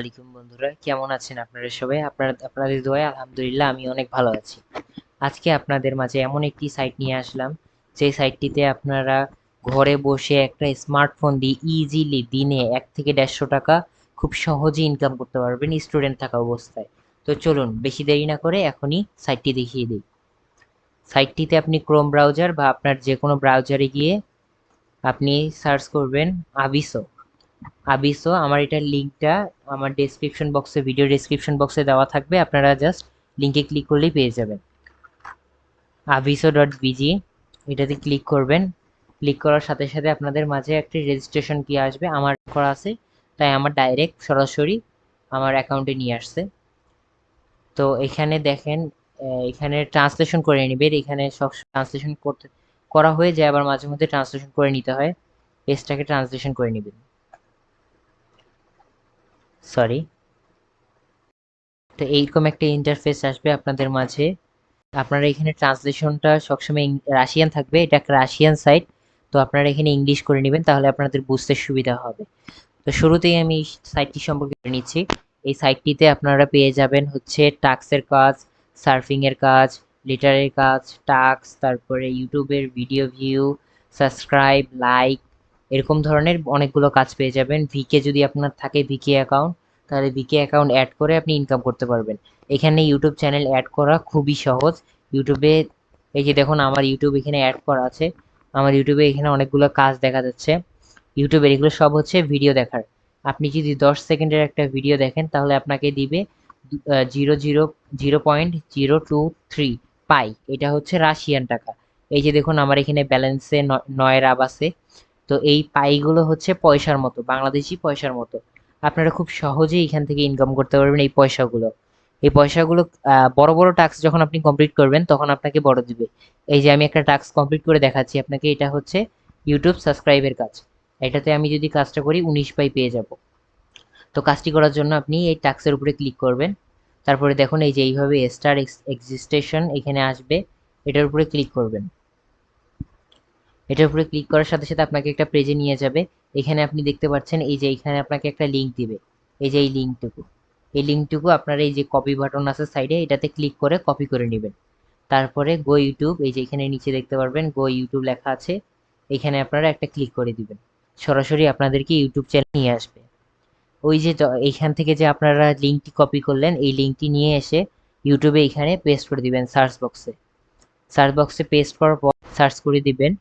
আলাইকুম বন্ধুরা, কেমন আছেন আপনারা সবাই? আপনারা, আপনাদের দোয়ায় আলহামদুলিল্লাহ আমি অনেক ভালো আছি। আজকে আপনাদের মাঝে এমন একটি সাইট নিয়ে আসলাম, যে সাইটটিতে আপনারা ঘরে বসে একটা স্মার্টফোন দিয়ে ইজিলি দিনে এক থেকে দেড়শো টাকা খুব সহজে ইনকাম করতে পারবেন স্টুডেন্ট থাকা অবস্থায়। তো চলুন, বেশি দেরি না করে এখনই সাইটটি দেখিয়ে দিই। সাইটটিতে আপনি ক্রোম ব্রাউজার বা আপনার যে কোনো ব্রাউজারে গিয়ে আপনি সার্চ করবেন আবিসো আবিসো, আমার এটার লিঙ্কটা আমার ডেসক্রিপশন বক্সে ভিডিও ডেসক্রিপশন বক্সে দেওয়া থাকবে, আপনারা জাস্ট লিঙ্কে ক্লিক করলেই পেয়ে যাবেন। আবিসো ডট বিজি এটাতে ক্লিক করবেন। ক্লিক করার সাথে সাথে আপনাদের মাঝে একটি রেজিস্ট্রেশন কি আসবে, আমার করা আছে, তাই আমার ডাইরেক্ট সরাসরি আমার অ্যাকাউন্টে নিয়ে আসছে। তো এখানে দেখেন এখানে ট্রান্সলেশন করে নেবেন এখানে সব ট্রান্সলেশন করতে, করা হয়ে যায়, আবার মাঝে মধ্যে ট্রান্সলেশন করে নিতে হয়। পেজটাকে ট্রান্সলেশন করে নেবেন। সরি তো এইরকম একটা ইন্টারফেস আসবে আপনাদের মাঝে। আপনারা এখানে ট্রান্সলেশনটা সবসময় রাশিয়ান থাকবে, এটা একটা রাশিয়ান সাইট তো আপনারা এখানে ইংলিশ করে নেবেন, তাহলে আপনাদের বুঝতে সুবিধা হবে। তো শুরুতেই আমি সাইটটি সম্পর্কে নিচ্ছি। এই সাইটটিতে আপনারা পেয়ে যাবেন হচ্ছে টাক্সের কাজ সার্ফিংয়ের কাজ লিটারের কাজ টাক্স তারপরে ইউটিউবের ভিডিও ভিউ সাবস্ক্রাইব লাইক এরকম ধরনের অনেকগুলো কাজ পেয়ে যাবেন। ভিকে যদি আপনার থাকে ভিকে অ্যাকাউন্ট তাহলে ভিকে অ্যাকাউন্ট অ্যাড করে আপনি ইনকাম করতে পারবেন। এখানে ইউটিউব চ্যানেল অ্যাড করা খুবই সহজ। ইউটিউবে এই যে দেখুন আমার ইউটিউব এখানে অ্যাড করা আছে। আমার ইউটিউবে এখানে অনেকগুলো কাজ দেখা যাচ্ছে। ইউটিউবের এগুলো সব হচ্ছে ভিডিও দেখার। আপনি যদি দশ সেকেন্ডের একটা ভিডিও দেখেন, তাহলে আপনাকে দিবে zero zero zero point zero two three পাই। এটা হচ্ছে রাশিয়ান টাকা। এই যে দেখুন আমার এখানে ব্যালেন্সে নয় রাব আছে। তো এই পাইগুলো হচ্ছে পয়সার মতো, বাংলাদেশি পয়সার মতো। আপনারা খুব সহজেই এখান থেকে ইনকাম করতে পারবেন এই পয়সাগুলো। এই পয়সাগুলো বড় বড় টাস্ক যখন আপনি কমপ্লিট করবেন, তখন আপনাকে বড় দিবে। এই যে আমি একটা টাস্ক কমপ্লিট করে দেখাচ্ছি আপনাকে, এটা হচ্ছে ইউটিউব সাবস্ক্রাইবের কাজ। এটাতে আমি যদি কাজটা করি, উনিশ পাই পেয়ে যাব। তো কাজটি করার জন্য আপনি এই টাস্কের উপরে ক্লিক করবেন। তারপরে দেখুন, এই যে এইভাবে স্টার এক্সিস্টেশন এখানে আসবে, এটার উপরে ক্লিক করবেন। এটার উপরে ক্লিক করার সাথে সাথে আপনাকে একটা পেজে নিয়ে যাবে। এখানে আপনি দেখতে পাচ্ছেন, এই যে এখানে আপনাকে একটা লিঙ্ক দিবে। এই যে এই লিঙ্কটুকু এই লিঙ্কটুকু আপনার এই যে কপি বাটন আছে সাইডে এটাতে ক্লিক করে কপি করে নেবেন। তারপরে গো ইউটিউব এই যে এখানে নিচে দেখতে পারবেন গো ইউটিউব লেখা আছে। এখানে আপনারা একটা ক্লিক করে দিবেন। সরাসরি আপনাদেরকে ইউটিউব চ্যানেল নিয়ে আসবে। ওই যে এইখান থেকে যে আপনারা লিঙ্কটি কপি করলেন, এই লিঙ্কটি নিয়ে এসে ইউটিউবে এখানে পেস্ট করে দিবেন সার্চ বক্সে সার্চ বক্সে পেস্ট করার পর সার্চ করে দিবেন।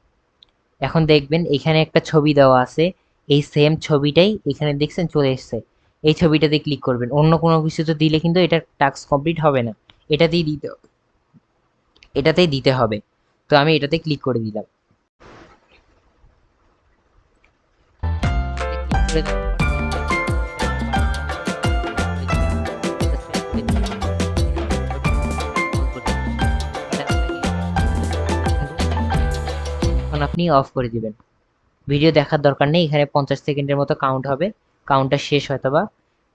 এখন দেখবেন এখানে একটা ছবি দেওয়া আছে, এই সেম ছবিটাই এখানে দেখছেন চলে এসছে। এই ছবিটাতে ক্লিক করবেন। অন্য কোনো কিছুতে দিলে কিন্তু এটা টাস্ক কমপ্লিট হবে না। এটাতেই দিতে এটাতেই দিতে হবে। তো আমি এটাতে ক্লিক করে দিলাম। এখন আপনি অফ করে দিবেন। ভিডিও দেখার দরকার নেই, এখানে পঞ্চাশ সেকেন্ডের মতো কাউন্ট হবে। কাউন্টটা শেষ হয়তো বা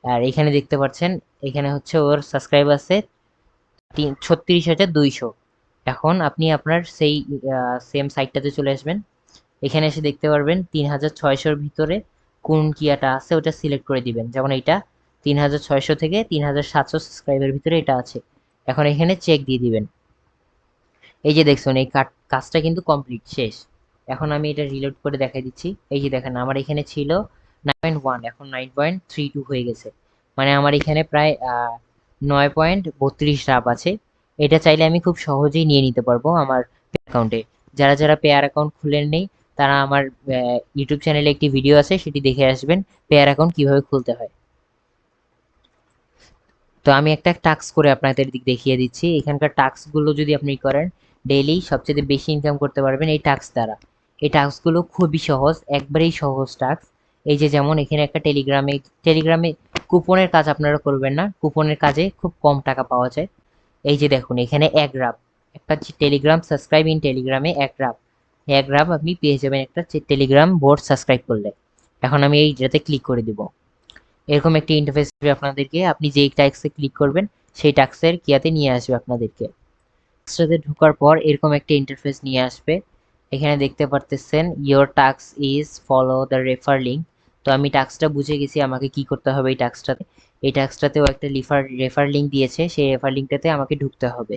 আর এখানে দেখতে পাচ্ছেন, এখানে হচ্ছে ওর সাবস্ক্রাইব আছে তিন, ছত্রিশ হাজার দুইশো। এখন আপনি আপনার সেই সেম সাইটটাতে চলে আসবেন। এখানে এসে দেখতে পারবেন তিন হাজার ছয়শোর ভিতরে কোন কিয়াটা আছে, ওটা সিলেক্ট করে দিবেন। যেমন এটা তিন হাজার ছয়শো থেকে তিন হাজার সাতশো সাবস্ক্রাইবের ভিতরে এটা আছে। এখন এখানে চেক দিয়ে দিবেন। এই যে দেখছেন এই কাজটা কিন্তু কমপ্লিট শেষ। এখন আমি এটা রিলোড করে দেখাই দিচ্ছি। এই যে দেখেন, আমার এখানে ছিল নাইন পয়েন্ট ওয়ান এখন নাইন পয়েন্ট থ্রি টু হয়ে গেছে। মানে আমার এখানে প্রায় নয় পয়েন্ট বত্রিশ রাপ আছে। এটা চাইলে আমি খুব সহজেই নিয়ে নিতে পারব আমার অ্যাকাউন্টে যারা যারা পেয়ার অ্যাকাউন্ট খুলেন নেই, তারা আমার ইউটিউব চ্যানেলে একটি ভিডিও আছে, সেটি দেখে আসবেন পেয়ার অ্যাকাউন্ট কীভাবে খুলতে হয়। তো আমি একটা টাস্ক করে আপনাদের দিক দেখিয়ে দিচ্ছি। এখানকার টাস্কগুলো যদি আপনি করেন ডেইলি সবচেয়ে বেশি ইনকাম করতে পারবেন এই টাস্ক দ্বারা। এই টাস্কগুলো খুবই সহজ, একবারেই সহজ টাস্ক। এই যে যেমন এখানে একটা টেলিগ্রামে টেলিগ্রামে কুপনের কাজ আপনারা করবেন না, কুপনের কাজে খুব কম টাকা পাওয়া যায়। এই যে দেখুন, এখানে এক রাব একটা টেলিগ্রাম সাবস্ক্রাইব ইন টেলিগ্রামে এক রাব এক রাব আপনি পেয়ে যাবেন একটা টেলিগ্রাম বোর্ড সাবস্ক্রাইব করলে। এখন আমি এই যেটাতে ক্লিক করে দিব। এরকম একটি ইন্টারফেস আপনাদেরকে, আপনি যেই টাস্কে ক্লিক করবেন, সেই টাস্কের কিয়াতে নিয়ে আসবে আপনাদেরকে। টাস্কটাতে ঢোকার পর এরকম একটা ইন্টারফেস নিয়ে আসবে। এখানে দেখতে পারতেছেন your task is follow the refer link তো আমি টাস্কটা বুঝে গেছি আমাকে কি করতে হবে এই টাস্কটাতে এই টাস্কটাতেও একটা লিফার রেফার লিঙ্ক দিয়েছে, সেই রেফার লিঙ্কটাতে আমাকে ঢুকতে হবে।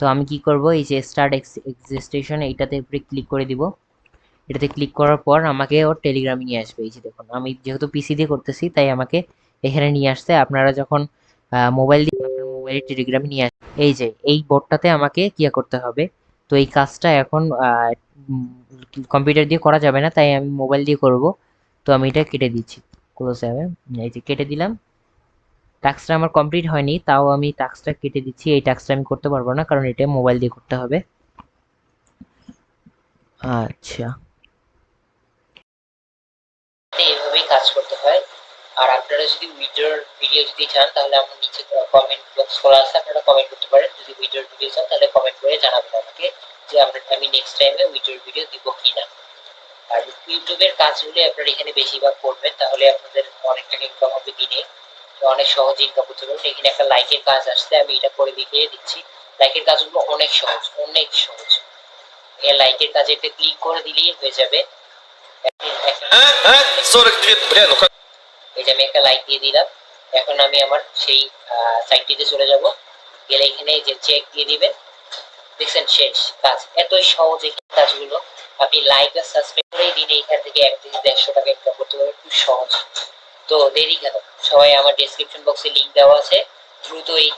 তো আমি কি করব, এই যে স্টার্ট এক্সিস্টেশন এইটাতে উপরে ক্লিক করে দিব। এটাতে ক্লিক করার পর আমাকে ওর টেলিগ্রামে নিয়ে আসবে। এই যে দেখুন, আমি যেহেতু পিসি দিয়ে করতেছি, তাই আমাকে এখানে নিয়ে আসছে। আপনারা যখন মোবাইল দিয়ে আপনার মোবাইলে টেলিগ্রামে নিয়ে আসবে এই যে, এই বোর্ডটাতে আমাকে কিয়া করতে হবে? তো এই কাজটা এখন কম্পিউটার দিয়ে করা যাবে না, তাই আমি মোবাইল দিয়ে করব। তো আমি এটা কেটে দিচ্ছি ক্লোজ যাবে এই যে কেটে দিলাম। টাস্কটা আমার কমপ্লিট হয়নি, তাও আমি টাস্কটা কেটে দিচ্ছি। এই টাস্কটা আমি করতে পারব না, কারণ এটা মোবাইল দিয়ে করতে হবে। আচ্ছা। এইভাবেই কাজ করতে হয়। আর আপনারা যদি উইডোর ভিডিও যদি চান তাহলে আমার নিচে কমেন্ট বক্স খোলা আছে আপনারা কমেন্ট করতে পারেন যদি উইডোর ভিডিও চান তাহলে কমেন্ট করে জানাবেন আমাকে যে আমরা আমি নেক্সট টাইমে উইডোর ভিডিও দিব কি না আর ইউটিউবের কাজগুলি আপনারা এখানে বেশিরভাগ করবেন তাহলে আপনাদের অনেক টাকা ইনকাম হবে দিনে তো অনেক সহজে ইনকাম করতে পারবেন এখানে একটা লাইকের কাজ আসছে আমি এটা করে দেখিয়ে দিচ্ছি লাইকের কাজগুলো অনেক সহজ অনেক সহজ এই লাইকের কাজে একটা ক্লিক করে দিলেই হয়ে যাবে একটা- А? А? 42, бля, ну как? যে আমি একটা লাইক দিয়ে দিলাম। এখন আমি আমার সেই সাইটটিতে চলে যাব। গেলে এখানে যে চেক দিয়ে দিবেন, দেখছেন শেষ কাজ। এতই সহজ এই কাজগুলো। আপনি লাইক আর সাবস্ক্রাইব করেই দিনে এখান থেকে এক থেকে দেড়শো টাকা ইনকাম করতে পারবেন। খুব সহজ। তো দেরি কেন? সবাই আমার ডেসক্রিপশন বক্সে লিংক দেওয়া আছে। দ্রুত এই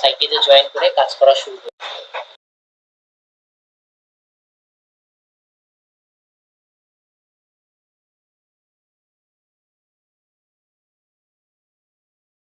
সাইটটিতে জয়েন করে কাজ করা শুরু করুন।